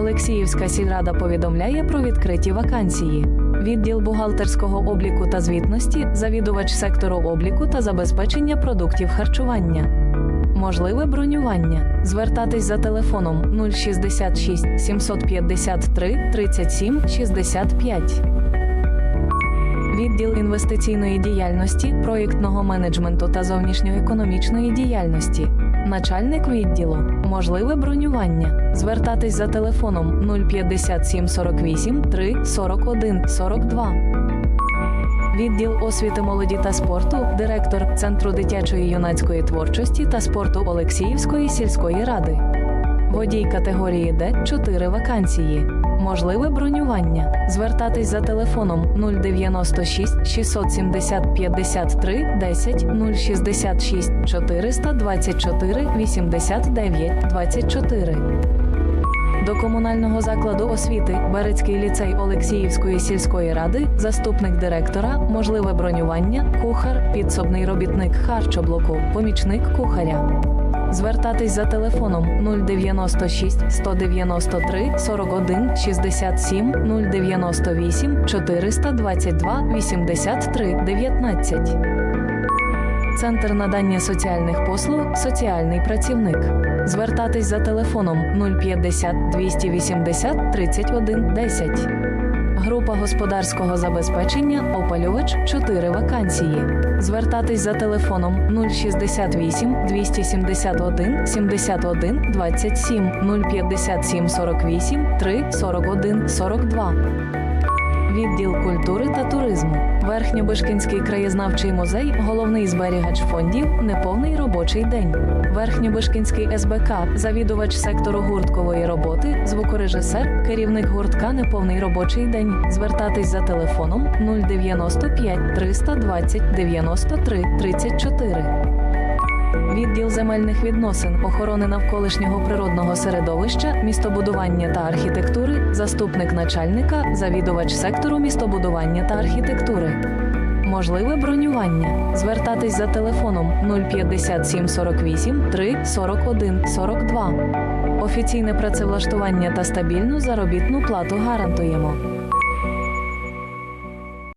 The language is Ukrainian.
Олексіївська сільрада повідомляє про відкриті вакансії. Відділ бухгалтерського обліку та звітності, завідувач сектору обліку та забезпечення продуктів харчування. Можливе бронювання. Звертатись за телефоном 066 753 37 65. Відділ інвестиційної діяльності, проєктного менеджменту та зовнішньоекономічної діяльності. Начальник відділу. Можливе бронювання. Звертатись за телефоном 057 48 3 41 42. Відділ освіти молоді та спорту, директор Центру дитячої юнацької творчості та спорту Олексіївської сільської ради. Водій категорії Д 4 вакансії. Можливе бронювання. Звертатись за телефоном 096 670 53 10 066 424 89 24. До комунального закладу освіти Берецький ліцей Олексіївської сільської ради, заступник директора, можливе бронювання, кухар, підсобний робітник харчоблоку, помічник кухаря. Звертатись за телефоном 096 193 41 67 098 422 83 19. Центр надання соціальних послуг Соціальний працівник. Звертатись за телефоном 050 280 31 10. Група господарського забезпечення опалювач 4 вакансії. Звертатись за телефоном 068 271 71 27 057 48 3 41 42. Відділ культури та туризму. Верхньобишкінський краєзнавчий музей, головний зберігач фондів, неповний робочий день. Верхньобишкінський СБК, завідувач сектору гурткової роботи, звукорежисер, керівник гуртка неповний робочий день. Звертатись за телефоном 095 320 93 34. Відділ земельних відносин, охорони навколишнього природного середовища, містобудування та архітектури, заступник начальника, завідувач сектору містобудування та архітектури. Можливе бронювання. Звертатись за телефоном 057 48 3 41 42. Офіційне працевлаштування та стабільну заробітну плату гарантуємо.